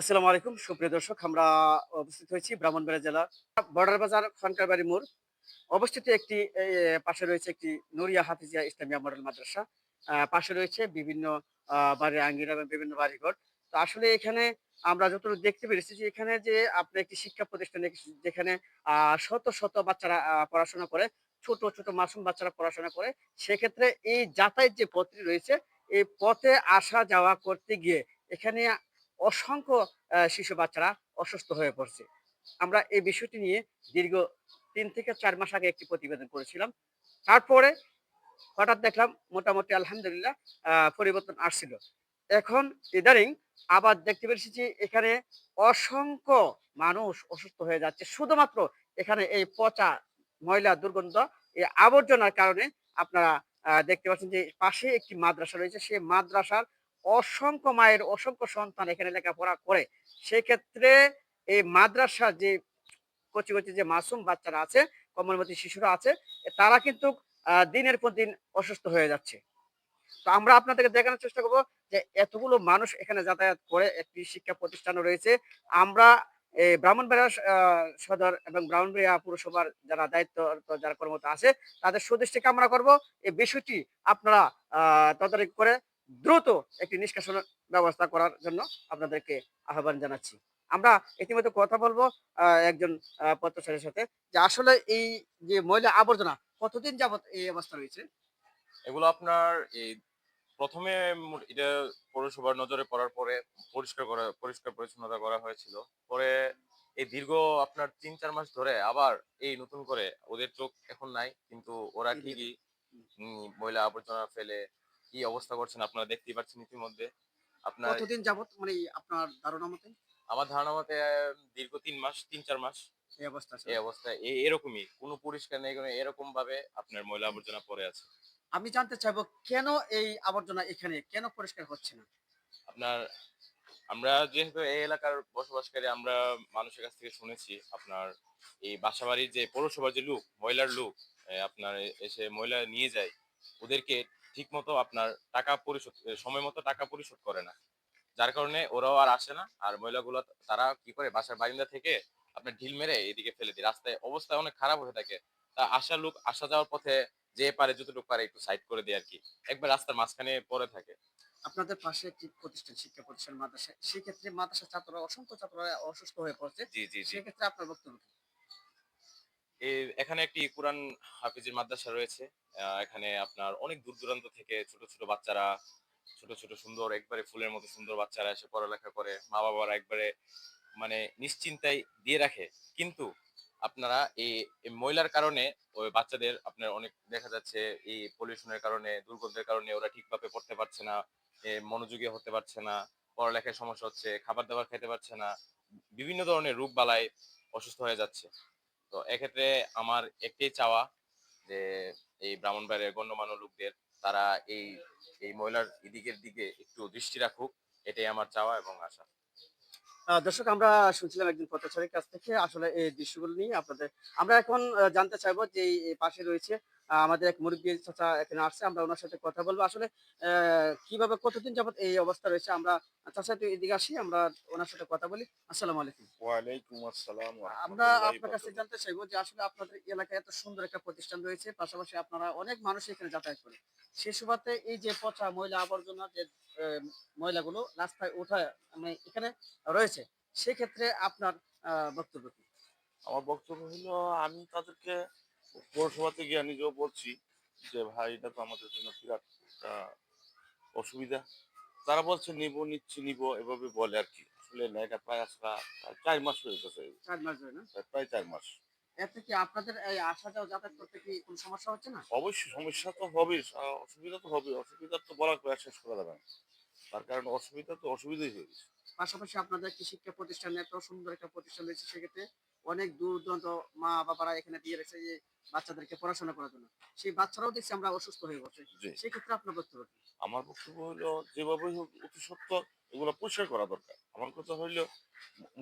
আসসালামু আলাইকুম। সুপ্রিয় দর্শক, আমরা অবস্থিত হয়েছি ব্রাহ্মণবাড়িয়া জেলা বর্ডার বাজার খানকারবাড়ি মোড়। অবস্থিত একটি পাশে রয়েছে একটি নুরিয়া হাফিজিয়া ইসলামিয়া মডেল মাদ্রাসা। পাশে রয়েছে বিভিন্ন বাড়ির আঙ্গিনা এবং বিভিন্ন বাড়িঘর। তো আসলে এখানে আমরা যতটুকু দেখতে পেরেছি যে এখানে যে আপনার একটি শিক্ষা প্রতিষ্ঠানে যেখানে শত শত বাচ্চারা পড়াশোনা করে, ছোট ছোট মাসুম বাচ্চারা পড়াশোনা করে, সেক্ষেত্রে এই যাতায়াত যে পথটি রয়েছে, এই পথে আসা যাওয়া করতে গিয়ে এখানে অসংখ্য শিশু বাচ্চারা অসুস্থ হয়ে পড়ছে। আমরা এই বিষয়টি নিয়ে দীর্ঘ তিন থেকে চার মাস আগে একটি প্রতিবেদন করেছিলাম। তারপরে হঠাৎ দেখলাম, মোটামুটি আলহামদুলিল্লাহ পরিবর্তন আসছিল। এখন ইদানিং আবার দেখতে পেরেছি যে এখানে অসংখ্য মানুষ অসুস্থ হয়ে যাচ্ছে। শুধুমাত্র এখানে এই পচা ময়লা দুর্গন্ধ, এই আবর্জনার কারণে আপনারা দেখতে পাচ্ছেন যে পাশে একটি মাদ্রাসা রয়েছে। সেই মাদ্রাসার অসংখ্য মায়ের অসংখ্য সন্তান এখানে লেখাপড়া করে। সেক্ষেত্রে এই মাদ্রাসা যে কচি কচি যে মাসুম বাচ্চারা আছে কমলমতি শিশুরা আছে তারা কিন্তু দিনের পর দিন অসুস্থ হয়ে যাচ্ছে। তো আমরা আপনাদেরকে দেখানোর চেষ্টা করব যে এতগুলো মানুষ এখানে যাতায়াত করে একটি শিক্ষা প্রতিষ্ঠান রয়েছে। আমরা ব্রাহ্মণবাড়িয়া সদর এবং ব্রাহ্মণবাড়িয়া পুরসভার যারা দায়িত্ব যারা কর্মরত আছে তাদের সুদৃষ্টি কামনা করব। এই বিষয়টি আপনারা আহ, তদারকি করে দ্রুত একটি নিষ্কাশনের ব্যবস্থা করার জন্য আপনাদেরকে আহ্বান জানাচ্ছি। আমরা ইতিমধ্যে কথা বলব একজন আহ, সাথে যে আসলে এই যে ময়লা আবর্জনা কতদিন যাবত এই অবস্থা রয়েছে? এগুলো আপনার এই প্রথমে এটা পৌরসভার নজরে পড়ার পরে পরিষ্কার করা পরিষ্কার পরিচ্ছন্নতা করা হয়েছিল। পরে এই দীর্ঘ আপনার তিন চার মাস ধরে আবার এই নতুন করে ওদের চোখ এখন নাই কিন্তু ওরা। ঠিকই ময়লা আবর্জনা ফেলে কি অবস্থা করছেন আপনারা দেখতেই পাচ্ছেন ইতিমধ্যে? আপনার কতদিন যাবত মানে আপনার ধারণা মতে? আমার ধারণা মতে দীর্ঘ তিন মাস তিন চার মাস। এই অবস্থা এই অবস্থায় এই এরকমই। কোনো পরিষ্কার নেই কোনো এরকম ভাবে আপনার ময়লা আবর্জনা পড়ে আছে। আমি জানতে চাইব কেন এই আবর্জনা এখানে কেন পরিষ্কার হচ্ছে না? আপনার আমরা যেহেতু এই এলাকার বসবাসকারী আমরা মানুষের কাছ থেকে শুনেছি আপনার এই বাসাবাড়ির যে পৌরসভার যে লোক ময়লার লোক আপনার এসে ময়লা নিয়ে যায় ওদেরকে ঠিক মতো আপনার টাকা পরিশোধ সময় মতো টাকা পরিশোধ করে না। যার কারণে ওরাও আর আসে না। আর ময়লাগুলো তারা কি করে বাসার বারিন্দা থেকে আপনার ঢিল মেরে এদিকে ফেলে দেয়। রাস্তায় অবস্থা অনেক খারাপ হয়ে থাকে। তা আসার লোক আসা যাওয়ার পথে যে পারে যতটুকু পারে একটু সাইড করে দেয় আর কি একবার রাস্তার মাঝখানে পড়ে থাকে। আপনাদের পাশে একটি প্রতিষ্ঠান শিক্ষা প্রতিষ্ঠান মাদ্রাসা সেক্ষেত্রে মাদ্রাসা ছাত্ররা অসংখ্য ছাত্ররা অসুস্থ হয়ে পড়ছে। জি জি সেক্ষেত্রে আপনার বক্তব্য এখানে একটি কোরআন হাফিজের মাদ্রাসা রয়েছে। এখানে আপনার অনেক দূর দূরান্ত থেকে ছোট ছোট বাচ্চারা, ছোট ছোট সুন্দর, একবারে ফুলের মতো সুন্দর বাচ্চারা এসে পড়ালেখা করে। মা বাবারা একবারে মানে নিশ্চিন্তায় দিয়ে রাখে। কিন্তু আপনারা এই এই ময়লার কারণে ওই বাচ্চাদের আপনার অনেক দেখা যাচ্ছে এই পলিউশনের কারণে, দুর্গন্ধের কারণে ওরা ঠিকভাবে পড়তে পারছে না মনোযোগী হতে পারছে না, পড়ালেখায় সমস্যা হচ্ছে, খাবার দাবার খেতে পারছে না, বিভিন্ন ধরনের রোগ বালায় অসুস্থ হয়ে যাচ্ছে। তো এক্ষেত্রে আমার একটাই চাওয়া যে, এই ব্রাহ্মণবাড়িয়ার গণ্যমান্য লোকদের, তারা এই এই মহিলার এদিকের দিকে একটু দৃষ্টি রাখুক, এটাই আমার চাওয়া এবং আশা। দর্শক, আমরা শুনছিলাম একজন পথচারীর কাছ থেকে। আসলে এই দৃশ্যগুলো নিয়ে আপনাদের, আমরা এখন জানতে চাইব যে পাশে রয়েছে আমাদের এক মুরব্বী চাচা এখানে আসছে আমরা ওনার সাথে কথা বলব। আসলে কীভাবে কতদিন যাবত এই অবস্থা রয়েছে আমরা চাচা একটু এদিকে আসি আমরা ওনার সাথে কথা বলি। আসসালামু আলাইকুম। ওয়ালাইকুম আসসালাম আমরা আপনার কাছে জানতে চাইব যে আসলে আপনাদের এলাকায় এত সুন্দর একটা প্রতিষ্ঠান রয়েছে পাশাপাশি আপনারা অনেক মানুষ এখানে যাতায়াত করে সেই সুবাদে এই যে পচা ময়লা আবর্জনা যে ময়লাগুলো রাস্তায় ওঠা মানে এখানে রয়েছে সেক্ষেত্রে আপনার আহ, বক্তব্য কি? আমার বক্তব্য হলো আমি তাদেরকে পৌরসভাতে গিয়ে নিজেও বলছি যে ভাই এটা তো আমাদের জন্য বিরাট অসুবিধা। তারা বলছে নিব নিচ্ছি নিব। এভাবে বলে আর কি। আসলে না এটা প্রায় আসা চার মাস হয়ে গেছে। চার মাস ধরে না? প্রায়- চার মাস। এতে কি আপনাদের এই আসা যাওয়া যাতায়াত করতে কি কোনো সমস্যা হচ্ছে না? অবশ্যই সমস্যা তো হবে অসুবিধা তো হবে অসুবিধা তো বলার শেষ করা যাবে না। তার কারণ অসুবিধা তো অসুবিধাই হয়ে গেছে। পাশাপাশি আপনাদের একটি শিক্ষা প্রতিষ্ঠান এত সুন্দর একটা প্রতিষ্ঠান রয়েছে সেক্ষেত্রে অনেক দূর দূরান্ত মা বাবারা এখানে দিয়ে রেখেছে যে বাচ্চাদেরকে পড়াশোনা করার জন্য। সেই বাচ্চারাও দেখছি আমরা অসুস্থ হয়ে পড়ছে। সেক্ষেত্রে আপনার বক্তব্য? আমার বক্তব্য হলো যেভাবে হোক অতি সত্য এগুলো পরিষ্কার করা দরকার। আমার কথা হইল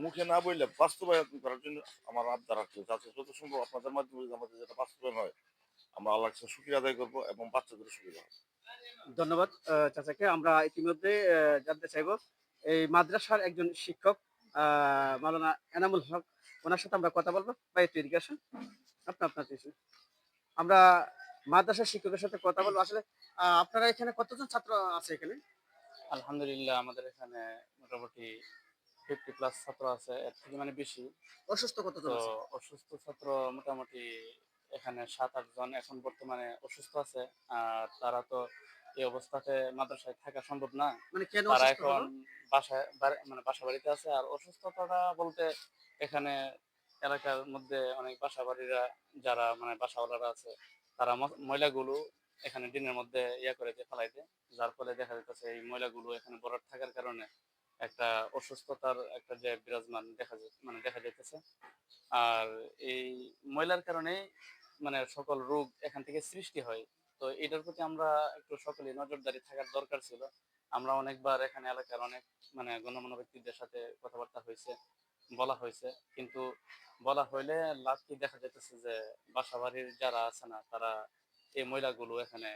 মুখে না বললে বাস্তবায়ন করার জন্য আমার আবদার রাখছে যাতে যত সম্ভব আপনাদের মাধ্যমে আমাদের যেটা বাস্তবায়ন হয় আমরা আল্লাহ কাছে শুক্রিয়া আদায় করব এবং বাচ্চাদের সুবিধা হবে ধন্যবাদ চাচাকে। আমরা ইতিমধ্যে জানতে চাইব এই মাদ্রাসার একজন শিক্ষক আহ মাওলানা এনামুল হক ওনার সাথে আমরা কথা বলব। বা একটু এডুকেশন আপনি আপনার আমরা মাদ্রাসার শিক্ষকের সাথে কথা বলব। আসলে আপনারা এখানে কতজন ছাত্র আছে এখানে? আলহামদুলিল্লাহ আমাদের এখানে মোটামুটি ফিফটি প্লাস ছাত্র আছে। এর থেকে মানে বেশি। অসুস্থ কতজন অসুস্থ ছাত্র মোটামুটি এখানে সাত আট জন এখন বর্তমানে অসুস্থ আছে আর তারা তো এই অবস্থাতে মাদ্রাসায় থাকা সম্ভব না। মানে তারা এখন বাসায় মানে বাসা বাড়িতে আছে আর অসুস্থতাটা বলতে এখানে এলাকার মধ্যে অনেক বাসা বাড়িরা যারা মানে বাসাওয়ালারা আছে তারা ময়লাগুলো এখানে দিনের মধ্যে ইয়া করে দিয়ে ফেলাই দেয়। যার ফলে দেখা যাচ্ছে এই ময়লাগুলো এখানে বরফ থাকার কারণে একটা অসুস্থতার একটা যে বিরাজমান দেখা মানে দেখা যাইতেছে। আর এই ময়লার কারণে মানে সকল রোগ এখান থেকে সৃষ্টি হয়। তো এটার প্রতি আমরা একটু সকলে নজরদারি থাকার দরকার ছিল। আমরা অনেকবার এখানে এলাকার অনেক মানে গণ্যমান্য ব্যক্তিদের সাথে কথাবার্তা হয়েছে বলা হয়েছে। কিন্তু বলা হইলে লাভ কি দেখা যাইতেছে যে বাসা বাড়ির যারা আছে না তারা এই ময়লাগুলো এখানে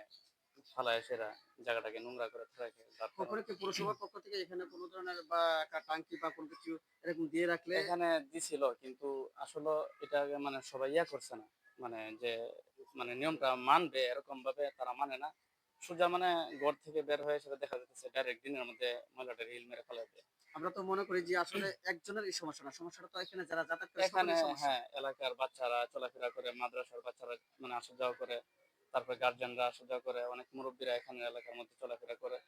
ফালায় সেরা জায়গাটাকে নোংরা করে রাখে। কখনো কি পুরসভার পক্ষ থেকে এখানে কোনো ধরনের বা টাঙ্কি বা কোনো কিছু এরকম দিয়ে রাখলে এখানে দিছিল কিন্তু আসলে এটা মানে সবাই ইয়া করছে না। মানে যে মানে নিয়মটা মানবে এরকম ভাবে তারা মানে না। সোজা মানে ঘর থেকে বের হয়ে সেটা দেখা যাচ্ছে ডাইরেক্ট দিনের মধ্যে ময়লাটা রিল মেরে ফেলা দেয় আমরা তো মনে করি যে আসলে একজনের এই সমস্যা না সমস্যাটা তো এখানে যারা যাতায়াত করে এখানে হ্যাঁ এলাকার বাচ্চারা চলাফেরা করে মাদ্রাসার বাচ্চারা মানে আসা যাওয়া করে তারপরে গার্জিয়ানরা আসা যাওয়া করে অনেক মুরব্বীরা এখানে এলাকার মধ্যে চলাফেরা করে।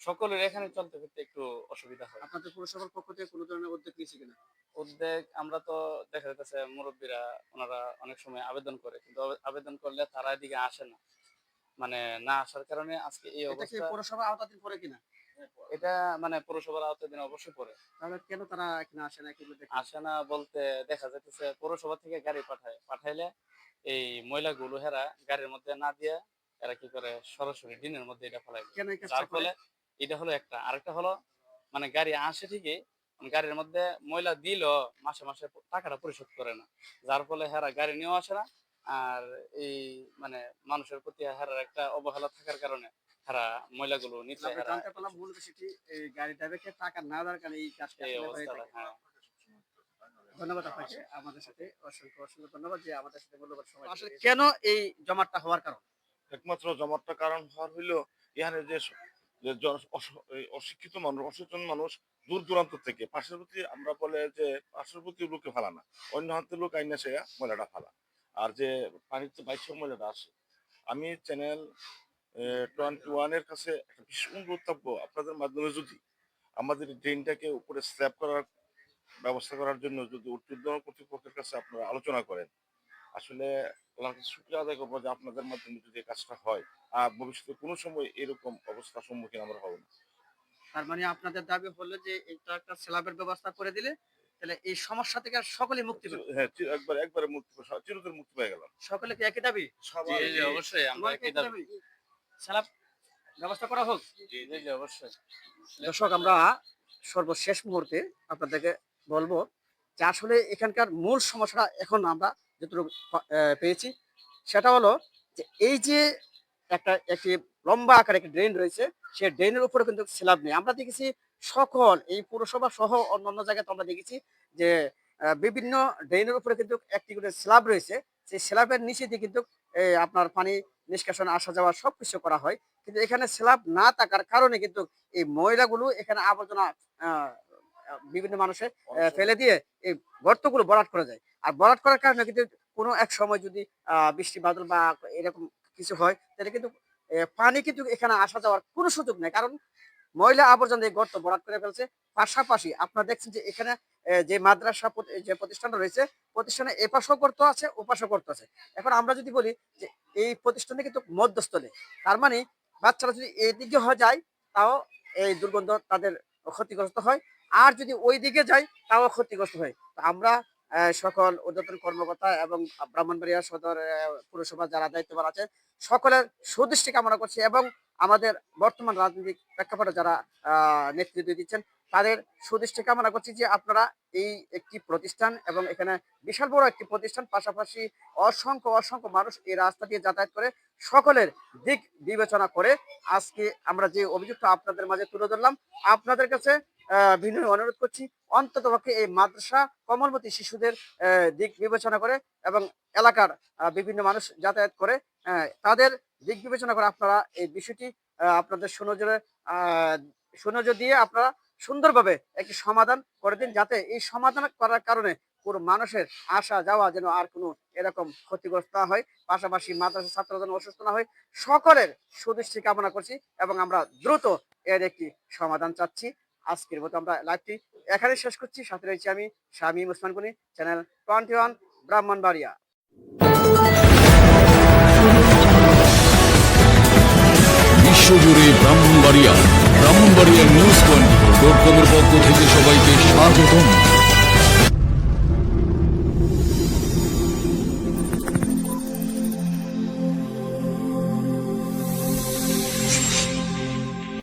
সকলের এখানে চলতে ফিরতে একটু অসুবিধা হয়। আপনাদের পুরসভার পক্ষ থেকে কোনো ধরনের উদ্যোগ নিয়েছে কিনা? উদ্যোগ আমরা তো দেখা যাচ্ছে মুরব্বীরা ওনারা অনেক সময় আবেদন করে কিন্তু আবেদন করলে তারা এদিকে আসে না। মানে না আসার কারণে আজকে এই অবস্থা পৌরসভা আওতাধীন পড়ে কিনা? এটা মানে পৌরসভার আওতাধীন অবশ্যই পড়ে। তাহলে কেন তারা এখানে আসে না? আসে না বলতে দেখা যাচ্ছে পৌরসভা থেকে গাড়ি পাঠায় পাঠাইলে এই ময়লাগুলো হেরা গাড়ির মধ্যে না দিয়ে এরা কি করে সরাসরি দিনের মধ্যে এটা এই যার ফলে এটা হলো একটা। আরেকটা হলো মানে গাড়ি আসে ঠিকই গাড়ির মধ্যে ময়লা দিল মাসে মাসে টাকাটা পরিশোধ করে না। যার ফলে হেরা গাড়ি নিয়েও আসে না আর এই মানে মানুষের প্রতি হেরার একটা অবহেলা থাকার কারণে হেরা ময়লাগুলো নিচে আমরা হেরা জানতে পারলাম মূল বিষয়টি এই গাড়ি ড্রাইভারকে টাকা না দেওয়ার কারণে এই কাজটা হয়ে ধন্যবাদ আপনাকে আমাদের সাথে অসংখ্য অসংখ্য ধন্যবাদ যে আমাদের সাথে মূল্যবান সময় আসলে কেন এই জমাটটা হওয়ার কারণ? একমাত্র জমাটটা কারণ হওয়ার হইল এখানে যে যে অশিক্ষিত মানুষ, অসচেতন মানুষ দূর দূরান্ত থেকে। পার্শ্ববর্তী আমরা বলে যে পার্শ্ববর্তী লোকে ফালা না। অন্য হাতের লোক আইনা সে ময়লাটা ফালা। আর যে পানিতে বাইশ ময়লাটা আসে আমি চ্যানেল টোয়েন্টি ওয়ানের কাছে একটা ভীষণ অনুরোধ আপনাদের মাধ্যমে যদি আমাদের ড্রেনটাকে উপরে স্ল্যাব করার ব্যবস্থা করার জন্য যদি উচ্চতম কর্তৃপক্ষের কাছে আপনারা আলোচনা করেন আসলে শুক্রিয়া আদায় করব যে আপনাদের মাধ্যমে যদি কাজটা হয়। আর ভবিষ্যতে কোনো সময় এরকম অবস্থার সম্মুখীন আমরা হব না। তার মানে আপনাদের দাবি হলো যে এটা একটা স্ল্যাবের ব্যবস্থা করে দিলে তাহলে এই সমস্যা থেকে আর সকলেই মুক্তি পাবে। হ্যাঁ একবার একবারে মুক্তি চিরতরে মুক্তি পেয়ে গেলাম। সকলে কি একই দাবি? জি জি অবশ্যই আমরা একই দাবি। স্ল্যাব ব্যবস্থা করা হোক। জি জি অবশ্যই। দর্শক আমরা সর্বশেষ মুহূর্তে আপনাদেরকে বলব যে আসলে এখানকার মূল সমস্যাটা এখন আমরা আহ, পেয়েছি সেটা হলো যে এই যে একটা একটি লম্বা আকার একটি ড্রেন রয়েছে সেই ড্রেনের উপরে কিন্তু স্ল্যাব নেই। আমরা দেখেছি সকল এই পুরসভা সহ অন্যান্য জায়গায় তো আমরা দেখেছি যে বিভিন্ন ড্রেনের উপরে কিন্তু একটি করে স্ল্যাব রয়েছে। সেই স্ল্যাবের নিচে দিয়ে কিন্তু আপনার পানি নিষ্কাশন আসা যাওয়া সবকিছু করা হয়। কিন্তু এখানে স্ল্যাব না থাকার কারণে কিন্তু এই ময়লাগুলো এখানে আবর্জনা বিভিন্ন মানুষের ফেলে দিয়ে এই গর্তগুলো ভরাট করা যায়। আর ভরাট করার কারণে কিন্তু কোনো এক সময় যদি আহ, বৃষ্টি বাদল বা এরকম কিছু হয় তাহলে কিন্তু পানি কিন্তু এখানে আসা যাওয়ার কোনো সুযোগ নেই। কারণ ময়লা আবর্জনা দিয়ে গর্ত ভরাট করে ফেলছে। পাশাপাশি আপনারা দেখছেন যে এখানে যে মাদ্রাসা যে প্রতিষ্ঠানটা রয়েছে প্রতিষ্ঠানে এপাশও করতে আছে ওপাশও করতে আছে। এখন আমরা যদি বলি যে এই প্রতিষ্ঠানে কিন্তু মধ্যস্থলে। তার মানে বাচ্চারা যদি এদিকে হয়ে যায় তাও এই দুর্গন্ধ তাদের ক্ষতিগ্রস্ত হয়। আর যদি ওই দিকে যাই, তাও ক্ষতিগ্রস্ত হয় আমরা সকল ঊর্ধ্বতন কর্মকর্তা এবং ব্রাহ্মণবাড়িয়া সদর পুরসভা যারা দায়িত্ববান আছে সকলের সুদৃষ্টি কামনা করছি এবং আমাদের বর্তমান রাজনৈতিক প্রেক্ষাপটে যারা নেতৃত্ব দিচ্ছেন তাদের সুদৃষ্টি কামনা করছি যে আপনারা এই একটি প্রতিষ্ঠান এবং এখানে বিশাল বড় একটি প্রতিষ্ঠান, পাশাপাশি অসংখ্য অসংখ্য মানুষ এই রাস্তা দিয়ে যাতায়াত করে সকলের দিক বিবেচনা করে আজকে আমরা যে অভিযুক্ত আপনাদের মাঝে তুলে ধরলাম, আপনাদের কাছে বিনয় অনুরোধ করছি অন্তত পক্ষে এই মাদ্রাসা, কমলমতি শিশুদের দিক বিবেচনা করে এবং এলাকার বিভিন্ন মানুষ যাতায়াত করে তাদের দিক বিবেচনা করে আপনারা এই বিষয়টি আপনাদের সুনজরে সুনজর দিয়ে আপনারা সুন্দরভাবে একটি সমাধান করে দিন যাতে এই সমাধান করার কারণে কোনো মানুষের আসা যাওয়া যেন আর কোনো এরকম ক্ষতিগ্রস্ত না হয়। পাশাপাশি মাদ্রাসা ছাত্র যেন অসুস্থ না হয়। সকলের সুদৃষ্টি কামনা করছি এবং আমরা দ্রুত এর একটি সমাধান চাচ্ছি। আজকের মতো আমরা লাইভটি এখানে শেষ করছি। সাথে রয়েছি আমি স্বামী মুসমান কুনি চ্যানেল টোয়েন্টি ওয়ান ব্রাহ্মণবাড়িয়া। বিশ্বজুড়ে Brahmanbaria Brahmanbaria news twenty dot পক্ষ থেকে সবাইকে স্বাগতম।